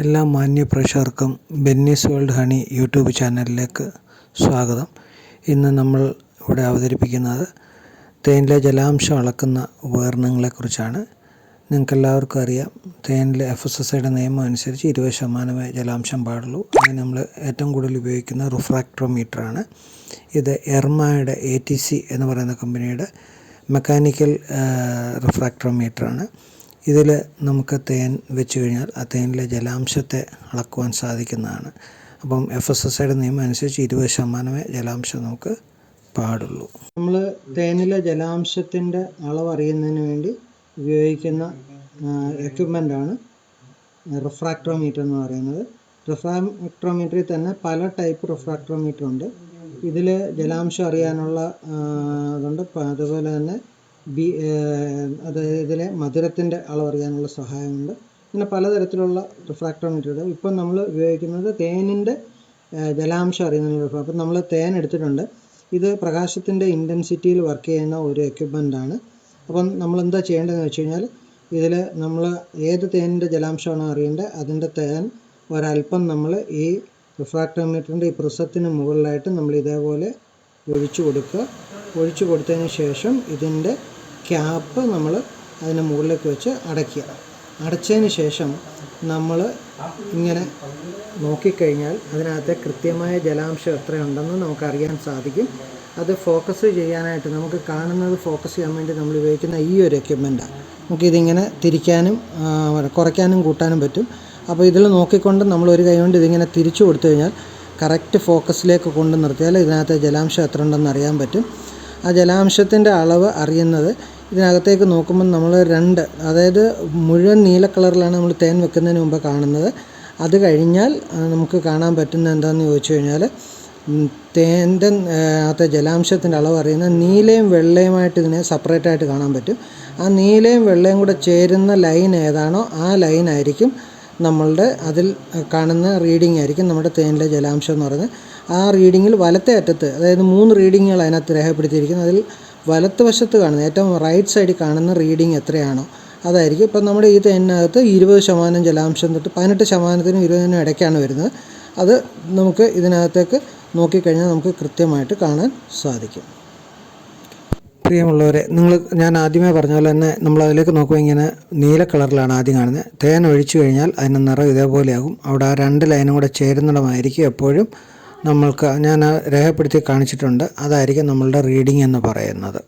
എല്ലാ മാന്യ പ്രേക്ഷകർക്കും ബെന്നീസ് വേൾഡ് ഹണി യൂട്യൂബ് ചാനലിലേക്ക് സ്വാഗതം. ഇന്ന് നമ്മൾ ഇവിടെ അവതരിപ്പിക്കുന്നത് തേനിലെ ജലാംശം അളക്കുന്ന ഉപകരണങ്ങളെക്കുറിച്ചാണ്. നിങ്ങൾക്കെല്ലാവർക്കും അറിയാം തേനിലെ എഫ് എസ് എസ് ഐയുടെ നിയമം അനുസരിച്ച് ഇരുപത് ശതമാനമേ ജലാംശം പാടുള്ളൂ. അതിന് നമ്മൾ ഏറ്റവും കൂടുതൽ ഉപയോഗിക്കുന്ന റിഫ്രാക്ട്രോമീറ്ററാണ് ഇത് എർമയുടെ എ ടി സി എന്ന് പറയുന്ന കമ്പനിയുടെ മെക്കാനിക്കൽ റിഫ്രാക്ട്രോമീറ്ററാണ് ഇതിൽ നമുക്ക് തേൻ വെച്ച് കഴിഞ്ഞാൽ ആ തേനിലെ ജലാംശത്തെ അളക്കുവാൻ സാധിക്കുന്നതാണ്. അപ്പം എഫ് എസ് എസ് ഐയുടെ നിയമം അനുസരിച്ച് ഇരുപത് ശതമാനമേ ജലാംശം നമുക്ക് പാടുള്ളൂ. നമ്മൾ തേനിലെ ജലാംശത്തിന്റെ അളവ് അറിയുന്നതിന് വേണ്ടി ഉപയോഗിക്കുന്ന എക്യുപ്മെന്റാണ് റിഫ്രാക്ട്രോമീറ്റർ എന്ന് പറയുന്നത്. റിഫ്രാക്ട്രോമീറ്ററിൽ തന്നെ പല ടൈപ്പ് റിഫ്രാക്ട്രോമീറ്റർ ഉണ്ട്. ഇതിൽ ജലാംശം അറിയാനുള്ള ഇതുണ്ട് അതുപോലെ തന്നെ ബി അതായത് ഇതിലെ മധുരത്തിന്റെ അളവ് അറിയാനുള്ള സഹായമുണ്ട്. ഇങ്ങനെ പലതരത്തിലുള്ള റിഫ്രാക്ടോമീറ്ററുകൾ ഇപ്പം നമ്മൾ ഉപയോഗിക്കുന്നത് തേനിന്റെ ജലാംശം അറിയുന്ന അപ്പം നമ്മൾ തേൻ എടുത്തിട്ടുണ്ട്. ഇത് പ്രകാശത്തിന്റെ ഇന്റൻസിറ്റിയിൽ വർക്ക് ചെയ്യുന്ന ഒരു എക്യുപ്മെന്റ് ആണ്. അപ്പം നമ്മൾ എന്താ ചെയ്യേണ്ടതെന്ന് വെച്ച് കഴിഞ്ഞാൽ ഇതിൽ നമ്മൾ ഏത് തേനിന്റെ ജലാംശമാണോ അറിയേണ്ടത് അതിന്റെ തേൻ ഒരല്പം നമ്മൾ ഈ റിഫ്രാക്ടോമീറ്ററിന്റെ ഈ പ്രിസത്തിന് മുകളിലായിട്ട് നമ്മൾ ഇതേപോലെ ഒഴിച്ചു കൊടുക്കുക. ഒഴിച്ചു കൊടുത്തതിന് ശേഷം ഇതിന്റെ ക്യാപ്പ് നമ്മൾ അതിന് മുകളിലേക്ക് വെച്ച് അടയ്ക്കുക. അടച്ചതിന് ശേഷം നമ്മൾ ഇങ്ങനെ നോക്കിക്കഴിഞ്ഞാൽ അതിനകത്തെ കൃത്യമായ ജലാംശം എത്രയുണ്ടെന്ന് നമുക്കറിയാൻ സാധിക്കും. അത് ഫോക്കസ് ചെയ്യാനായിട്ട് നമുക്ക് കാണുന്നത് ഫോക്കസ് ചെയ്യാൻ വേണ്ടി നമ്മൾ ഉപയോഗിക്കുന്ന ഈ ഒരു എക്യുപ്മെന്റാണ് നമുക്കിതിങ്ങനെ തിരിക്കാനും കുറയ്ക്കാനും കൂട്ടാനും പറ്റും. അപ്പോൾ ഇതിൽ നോക്കിക്കൊണ്ട് നമ്മൾ ഒരു കൈ കൊണ്ട് ഇതിങ്ങനെ തിരിച്ചു കൊടുത്തു കഴിഞ്ഞാൽ കറക്റ്റ് ഫോക്കസിലേക്ക് കൊണ്ട് നിർത്തിയാൽ ഇതിനകത്തെ ജലാംശം എത്ര ഉണ്ടെന്ന് അറിയാൻ പറ്റും. ആ ജലാംശത്തിന്റെ അളവ് അറിയുന്നത് ഇതിനകത്തേക്ക് നോക്കുമ്പോൾ നമ്മൾ രണ്ട് അതായത് മുഴുവൻ നീല കളറിലാണ് നമ്മൾ തേൻ വെക്കുന്നതിന് മുമ്പ് കാണുന്നത്. അത് കഴിഞ്ഞാൽ നമുക്ക് കാണാൻ പറ്റുന്ന എന്താണെന്ന് ചോദിച്ചു കഴിഞ്ഞാൽ തേന്റെ അകത്തെ ജലാംശത്തിന്റെ അളവ് അറിയുന്ന നീലയും വെള്ളയുമായിട്ട് ഇതിനെ സെപ്പറേറ്റ് ആയിട്ട് കാണാൻ പറ്റും. ആ നീലയും വെള്ളയും കൂടെ ചേരുന്ന ലൈൻ ഏതാണോ ആ ലൈനായിരിക്കും നമ്മളുടെ അതിൽ കാണുന്ന റീഡിംഗ് ആയിരിക്കും നമ്മുടെ തേനിലെ ജലാംശം എന്ന് പറയുന്നത്. ആ റീഡിങ്ങിൽ വലത്തെ അറ്റത്ത് അതായത് മൂന്ന് റീഡിങ്ങുകൾ അതിനകത്ത് രേഖപ്പെടുത്തിയിരിക്കുന്നത് അതിൽ വലത്ത് വശത്ത് കാണുന്ന ഏറ്റവും റൈറ്റ് സൈഡിൽ കാണുന്ന റീഡിങ് എത്രയാണോ അതായിരിക്കും. ഇപ്പം നമ്മുടെ ഈ തേനിനകത്ത് ഇരുപത് ശതമാനം ജലാംശം തൊട്ട് പതിനെട്ട് ശതമാനത്തിനും ഇരുപതിനും ഇടയ്ക്കാണ് വരുന്നത്. അത് നമുക്ക് ഇതിനകത്തേക്ക് നോക്കിക്കഴിഞ്ഞാൽ നമുക്ക് കൃത്യമായിട്ട് കാണാൻ സാധിക്കും. പ്രിയമുള്ളവരെ നിങ്ങൾ ഞാൻ ആദ്യമേ പറഞ്ഞ പോലെ തന്നെ നമ്മൾ അതിലേക്ക് നോക്കുമ്പോൾ ഇങ്ങനെ നീല കളറിലാണ് ആദ്യം കാണുന്നത്. തേൻ ഒഴിച്ചു കഴിഞ്ഞാൽ അതിന്റെ നിറം ഇതേപോലെയാകും. അവിടെ ആ രണ്ട് ലൈനും കൂടെ ചേരുന്നിടമായിരിക്കും എപ്പോഴും നമ്മൾക്ക് ഞാൻ രേഖപ്പെടുത്തി കാണിച്ചിട്ടുണ്ട്. അതായിരിക്കും നമ്മളുടെ റീഡിംഗ് എന്ന് പറയുന്നത്.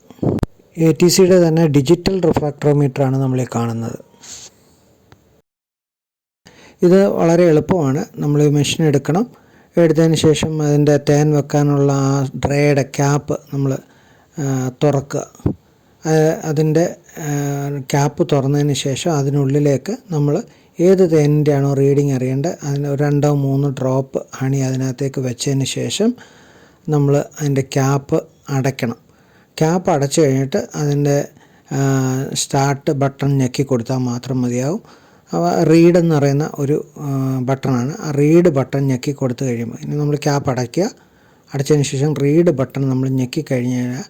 എ ടി സിയുടെ തന്നെ ഡിജിറ്റൽ റിഫ്രാക്ട്രോമീറ്ററാണ് നമ്മൾ ഈ കാണുന്നത്. ഇത് വളരെ എളുപ്പമാണ്. നമ്മൾ ഈ മെഷീൻ എടുക്കണം. എടുത്തതിന് ശേഷം അതിന്റെ തേൻ വെക്കാനുള്ള ആ ഡ്രേയുടെ ക്യാപ്പ് നമ്മൾ തുറക്കുക. അതിന്റെ ക്യാപ്പ് തുറന്നതിന് ശേഷം അതിനുള്ളിലേക്ക് നമ്മൾ ഏത് തേനിന്റെയാണോ റീഡിങ് അറിയേണ്ടത് അതിന് രണ്ടോ മൂന്നോ ഡ്രോപ്പ് ഹണി അതിനകത്തേക്ക് വെച്ചതിന് ശേഷം നമ്മൾ അതിന്റെ ക്യാപ്പ് അടയ്ക്കണം. ക്യാപ്പ് അടച്ചു കഴിഞ്ഞിട്ട് അതിന്റെ സ്റ്റാർട്ട് ബട്ടൺ ഞെക്കി കൊടുത്താൽ മാത്രം മതിയാവും. റീഡ് എന്ന് പറയുന്ന ഒരു ബട്ടണാണ്. ആ റീഡ് ബട്ടൺ ഞെക്കി കൊടുത്തു കഴിയുമ്പോൾ ഇനി നമ്മൾ ക്യാപ്പ് അടയ്ക്കുക. അടച്ചതിന് ശേഷം റീഡ് ബട്ടൺ നമ്മൾ ഞെക്കി കഴിഞ്ഞ് കഴിഞ്ഞാൽ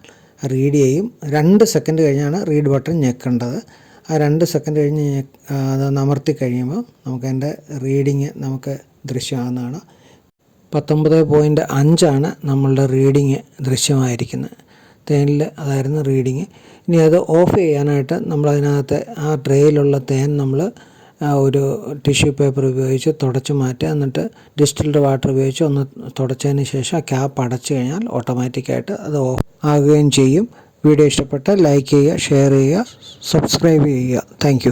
റീഡ് ചെയ്യും. രണ്ട് സെക്കൻഡ് കഴിഞ്ഞാണ് റീഡ് ബട്ടൺ ഞെക്കേണ്ടത്. ആ രണ്ട് സെക്കൻഡ് കഴിഞ്ഞ് അത് അമർത്തി കഴിയുമ്പോൾ നമുക്ക് അതിന്റെ റീഡിങ് നമുക്ക് ദൃശ്യമാകുന്നതാണ്. പത്തൊമ്പത് പോയിന്റ് അഞ്ചാണ് നമ്മളുടെ റീഡിങ് ദൃശ്യമായിരിക്കുന്നത്. തേനിൽ അതായിരുന്നു റീഡിങ് ഇനി അത് ഓഫ് ചെയ്യാനായിട്ട് നമ്മളതിനകത്ത് ആ ട്രേയിലുള്ള തേൻ നമ്മൾ ഒരു ടിഷ്യൂ പേപ്പർ ഉപയോഗിച്ച് തുടച്ച് മാറ്റുക. എന്നിട്ട് ഡിസ്റ്റിൽഡ് വാട്ടർ ഉപയോഗിച്ച് ഒന്ന് തുടച്ചതിന് ശേഷം ആ ക്യാപ്പ് അടച്ചു കഴിഞ്ഞാൽ ഓട്ടോമാറ്റിക്കായിട്ട് അത് ഓഫ് ആകുകയും ചെയ്യും. വീഡിയോ ഇഷ്ടപ്പെട്ടാൽ ലൈക്ക് ചെയ്യുക ഷെയർ ചെയ്യുക സബ്സ്ക്രൈബ് ചെയ്യുക. താങ്ക്